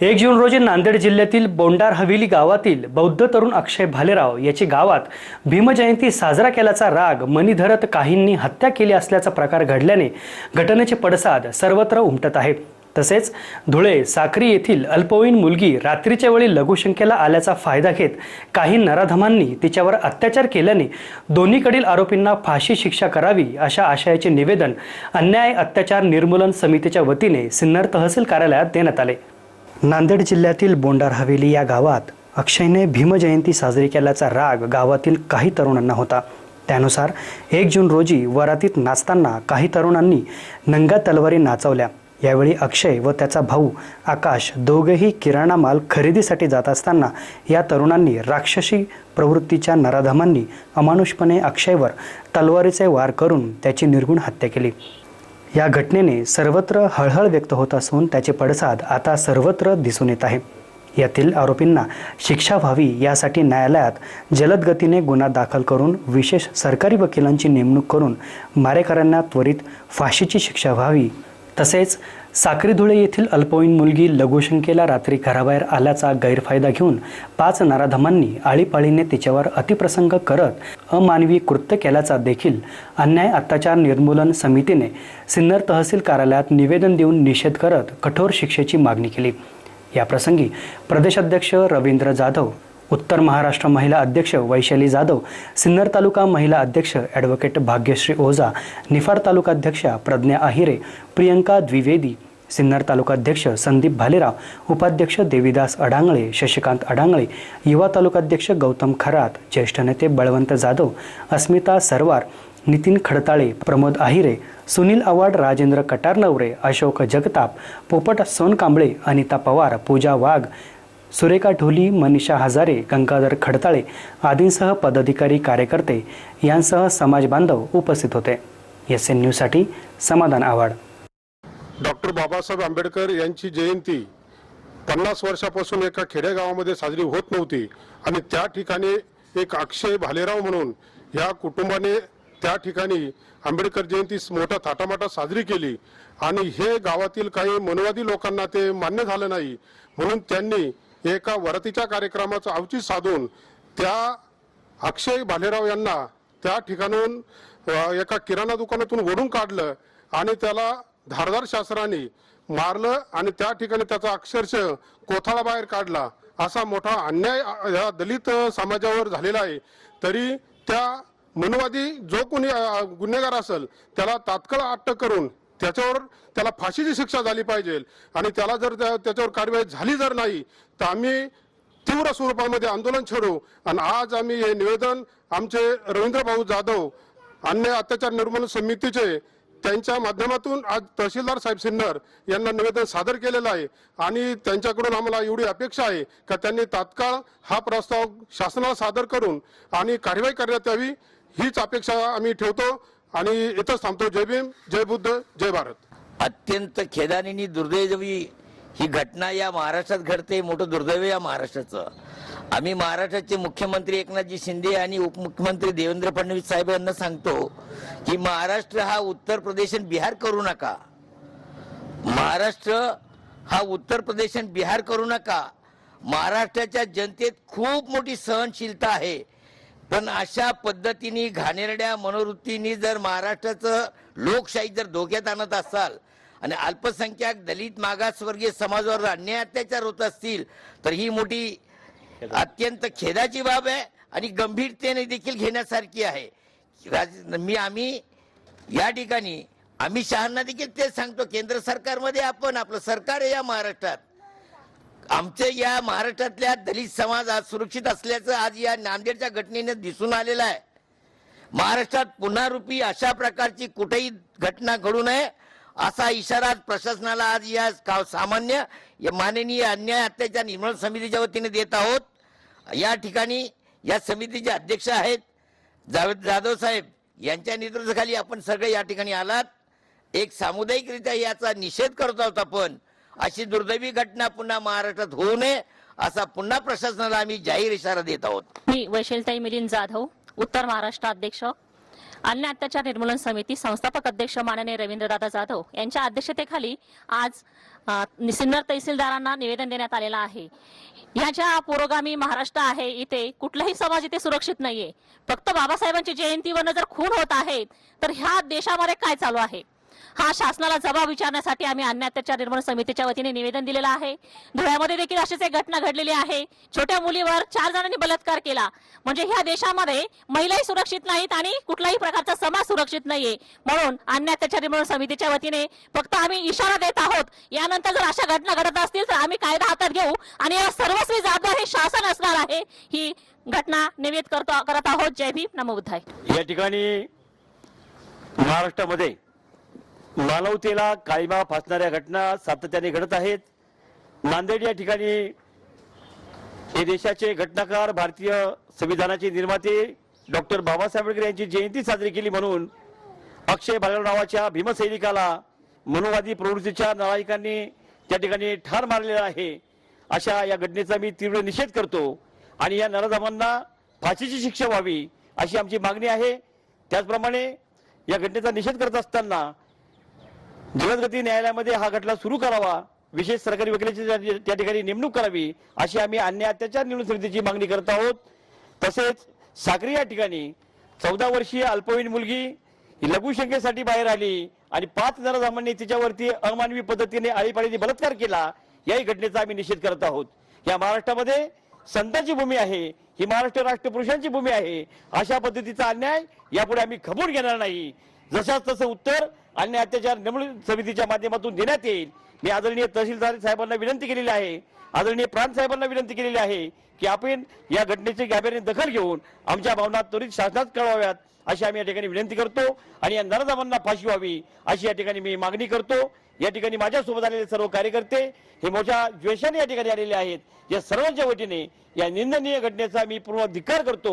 एक जून रोजी नांदेड जिल्ह्यातील बोंडार हवेली गावातील बौद्ध तरुण अक्षय भालेराव याची गावात भीमजयंती साजरा केल्याचा राग मनी धरत काहींनी हत्या केली असल्याचा प्रकार घडल्याने घटनेचे पडसाद सर्वत्र उमटत आहे तसेच धुळे साक्री येथील अल्पवयीन मुलगी रात्रीच्या वेळी लघुशंकेला आल्याचा फायदा घेत काही नराधमांनी तिच्यावर अत्याचार केल्याने दोन्हीकडील आरोपींना फाशी शिक्षा करावी अशा आशयाचे निवेदन अन्याय अत्याचार निर्मूलन समितीच्या वतीने सिन्नर तहसील कार्यालयात देण्यात आले. नांदेड जिल्ह्यातील बोंडार हवेली या गावात अक्षयने भीमजयंती साजरी केल्याचा राग गावातील काही तरुणांना होता. त्यानुसार एक जून रोजी वरातीत नाचताना काही तरुणांनी नंगा तलवारी नाचवल्या. यावेळी अक्षय व त्याचा भाऊ आकाश दोघेही किराणा माल खरेदीसाठी जात असताना या तरुणांनी राक्षसी प्रवृत्तीच्या नराधमांनी अमानुषपणे अक्षयवर तलवारीचे वार करून त्याची निर्गुण हत्या केली. या घटनेने सर्वत्र हळहळ व्यक्त होत असून त्याचे पडसाद आता सर्वत्र दिसून येत आहे. यातील आरोपींना शिक्षा व्हावी यासाठी न्यायालयात जलद गतीने गुन्हा दाखल करून विशेष सरकारी वकिलांची नेमणूक करून मारेकऱ्यांना त्वरित फाशीची शिक्षा व्हावी तसेच साक्रीधुळे येथील अल्पवयीन मुलगी लघुशंकेला रात्री घराबाहेर आल्याचा गैरफायदा घेऊन पाच नराधमांनी आळीपाळीने तिच्यावर अतिप्रसंग करत अमानवी कृत्य केल्याचा देखील अन्याय अत्याचार निर्मूलन समितीने सिन्नर तहसील कार्यालयात निवेदन देऊन निषेध करत कठोर शिक्षेची मागणी केली. याप्रसंगी प्रदेशाध्यक्ष रवींद्र जाधव उत्तर महाराष्ट्र महिला अध्यक्ष वैशाली जाधव सिन्नर तालुका महिला अध्यक्ष ॲडव्होकेट भाग्यश्री ओझा निफाड तालुकाध्यक्षा प्रज्ञा आहिरे प्रियंका द्विवेदी सिन्नर तालुकाध्यक्ष संदीप भालेराव उपाध्यक्ष देवीदास अडांगळे शशिकांत अडांगळे युवा तालुकाध्यक्ष गौतम खरात ज्येष्ठ नेते बळवंत जाधव अस्मिता सरवार नितीन खडताळे प्रमोद आहिरे सुनील आव्हाड राजेंद्र कटारनवरे अशोक जगताप पोपट सोनकांबळे अनिता पवार पूजा वाघ सुरेखा ढोली मनीषा हजारे गंगाधर खडताळे आदींसह पदाधिकारी कार्यकर्ते यांसह समाज बांधव उपस्थित होते. एस एन न्यूजसाठी समाधान आव्हाड. डॉक्टर बाबासाहेब आंबेडकर यांची जयंती पन्नास वर्षापासून एका खेडेगावामध्ये साजरी होत नव्हती आणि त्या ठिकाणी एक अक्षय भालेराव म्हणून या कुटुंबाने त्या ठिकाणी आंबेडकर जयंती मोठ्या थाटामाटात साजरी केली आणि हे गावातील काही मनवादी लोकांना ते मान्य झालं नाही म्हणून त्यांनी एका वरतीच्या कार्यक्रमाचं औचित साधून त्या अक्षय भालेराव यांना त्या ठिकाणून एका किराणा दुकानातून ओढून काढलं आणि त्याला धारदार शास्त्राने मारलं आणि त्या ठिकाणी त्याचा अक्षरशः कोथळा बाहेर काढला. असा मोठा अन्याय या दलित समाजावर झालेला आहे. तरी त्या मनवादी जो कोणी गुन्हेगार असेल त्याला तात्काळ अटक करून त्याच्यावर त्याला फाशीची शिक्षा झाली पाहिजे. आणि त्याला जर त्या- त्याच्यावर कारवाई झाली जर नाही तर आम्ही तीव्र स्वरूपामध्ये आंदोलन छेडू. आणि आज आम्ही हे निवेदन आमचे रवींद्र भाऊ जाधव अन्य अत्याचार निर्मूलन समितीचे त्यांच्या माध्यमातून आज तहसीलदार साहेब सिन्नर यांना निवेदन सादर केलेलं आहे. आणि त्यांच्याकडून आम्हाला एवढी अपेक्षा आहे का त्यांनी तात्काळ हा प्रस्ताव शासनाला सादर करून आणि कारवाई करण्यात यावी हीच अपेक्षा आम्ही ठेवतो. आणि इथंच थांबतो. जय भीम जय बुद्ध जय भारत. अत्यंत खेदाने दुर्दैवी ही घटना या महाराष्ट्रात घडते. मोठं दुर्दैव या महाराष्ट्राचं. आम्ही महाराष्ट्राचे मुख्यमंत्री एकनाथजी शिंदे आणि उपमुख्यमंत्री देवेंद्र फडणवीस साहेब यांना सांगतो की महाराष्ट्र हा उत्तर प्रदेश आणि बिहार करू नका. महाराष्ट्र हा उत्तर प्रदेश आणि बिहार करू नका. महाराष्ट्राच्या जनतेत खूप मोठी सहनशीलता आहे. पण अशा पद्धतीने घाणेरड्या मनोवृत्तीने जर महाराष्ट्राचं लोकशाही जर धोक्यात आणत असाल आणि अल्पसंख्याक दलित मागासवर्गीय समाजावर अन्याय अत्याचार होत असतील तर ही मोठी अत्यंत खेदाची बाब आहे आणि गंभीरतेने देखील घेण्यासारखी आहे. राज- मी आम्ही या ठिकाणी अमित शहांना देखील तेच सांगतो केंद्र सरकारमध्ये आपण आपलं सरकार आहे या महाराष्ट्रात. आमच्या या महाराष्ट्रातल्या दलित समाज आज सुरक्षित असल्याचं आज या नांदेडच्या घटनेने दिसून आलेलं आहे. महाराष्ट्रात पुन्हा रूपी अशा प्रकारची कुठेही घटना घडू नये असा इशारा प्रशासनाला आज या का- सामान्य या माननीय अन्याय अत्याचार निर्मूलन समितीच्या वतीने देत आहोत. या ठिकाणी या समितीचे अध्यक्ष आहेत जावेद जाधव साहेब. यांच्या नेतृत्वाखाली आपण सगळे या ठिकाणी आलात. एक सामुदायिकरित्या याचा निषेध करत आहोत आपण. अशी दुर्दैवी घटना पुन्हा महाराष्ट्रात होऊ नये असा पुन्हा प्रशासनाला आम्ही जाहीर इशारा देत आहोत. मी वैशलताई मिलिंद जाधव उत्तर महाराष्ट्र अध्यक्ष अन्य अत्याचार निर्मूलन समिती संस्थापक अध्यक्ष माननीय रवींद्रदादा जाधव यांच्या अध्यक्षतेखाली आज सिन्नर तहसीलदारांना निवेदन देण्यात आलेलं आहे. ह्या ज्या पुरोगामी महाराष्ट्र आहे इथे कुठलाही समाज इथे सुरक्षित नाहीये. फक्त बाबासाहेबांची जयंतीवरनं जर खून होत आहेत तर ह्या देशामध्ये काय चालू आहे? हा शासनाला जबाब विचारण्यासाठी आम्ही अन्य अत्याचार समितीच्या वतीने निवेदन दिलेलं आहे. धुळ्यामध्ये देखील अशीच एक घटना घडलेली आहे. छोट्या मुलीवर चार जणांनी बलात्कार केला. म्हणजे ह्या देशामध्ये महिलाही सुरक्षित नाहीत आणि कुठलाही प्रकारचा समाज सुरक्षित नाहीये. म्हणून अन्य अत्याचार समितीच्या वतीने फक्त आम्ही इशारा देत आहोत. यानंतर जर अशा घटना घडत असतील तर आम्ही कायदा हातात घेऊ आणि या सर्वस्वी जबाबदार हे शासन असणार आहे ही घटना निवेद करतो करत आहोत. जय भीम. नमो बुद्धाय. या ठिकाणी महाराष्ट्रामध्ये मानवतेला काळीमा फासणाऱ्या घटना सातत्याने घडत आहेत. नांदेड या ठिकाणी हे देशाचे घटनाकार भारतीय संविधानाचे निर्माते डॉक्टर बाबासाहेब आंबेडकर यांची जयंती साजरी केली म्हणून अक्षय भालेराव नावाच्या भीमसैनिकाला मनोवादी प्रवृत्तीच्या नालायकांनी त्या ठिकाणी ठार मारलेला आहे. अशा या घटनेचा मी तीव्र निषेध करतो आणि या नरधमांना फाशीची शिक्षा व्हावी अशी आमची मागणी आहे. त्याचप्रमाणे या घटनेचा निषेध करत असताना जलदगती न्यायालयामध्ये हा खटला सुरू करावा विशेष सरकारी वकिलाची त्या- ठिकाणी नेमणूक करावी अशी आम्ही अन्य अत्याचार निवडणूक समितीची मागणी करत आहोत. तसेच साक्री या ठिकाणी चौदा वर्षीय अल्पवयीन मुलगी लघुशंकेसाठी बाहेर आली आणि पाच नरधामांनी तिच्यावरती अमानवी पद्धतीने आळीपाळीने बलात्कार केला याही घटनेचा आम्ही निषेध करत आहोत. या महाराष्ट्रामध्ये संतांची भूमी आहे ही महाराष्ट्र राष्ट्रपुरुषांची भूमी आहे अशा पद्धतीचा अन्याय यापुढे आम्ही खपून घेणार नाही. जशाच तसं उत्तर अन्य अत्याचार निवडणूक समितीच्या माध्यमातून देण्यात येईल. मी आदरणीय तहसीलदार साहेबांना विनंती केलेली आहे आदरणीय प्रांत साहेबांना विनंती केलेली आहे की आपण या घटनेची गाभ्याने दखल घेऊन आमच्या भावना त्वरित शासनात कळवाव्यात अशी आम्ही या ठिकाणी विनंती करतो आणि या नरदामांना फाशी व्हावी अशी या ठिकाणी मी मागणी करतो. या ठिकाणी माझ्यासोबत आलेले सर्व कार्यकर्ते हे मोठ्या द्वेषाने या ठिकाणी आलेले आहेत. या सर्वांच्या वतीने या निंदनीय घटनेचा मी पूर्ण धिक्कार करतो.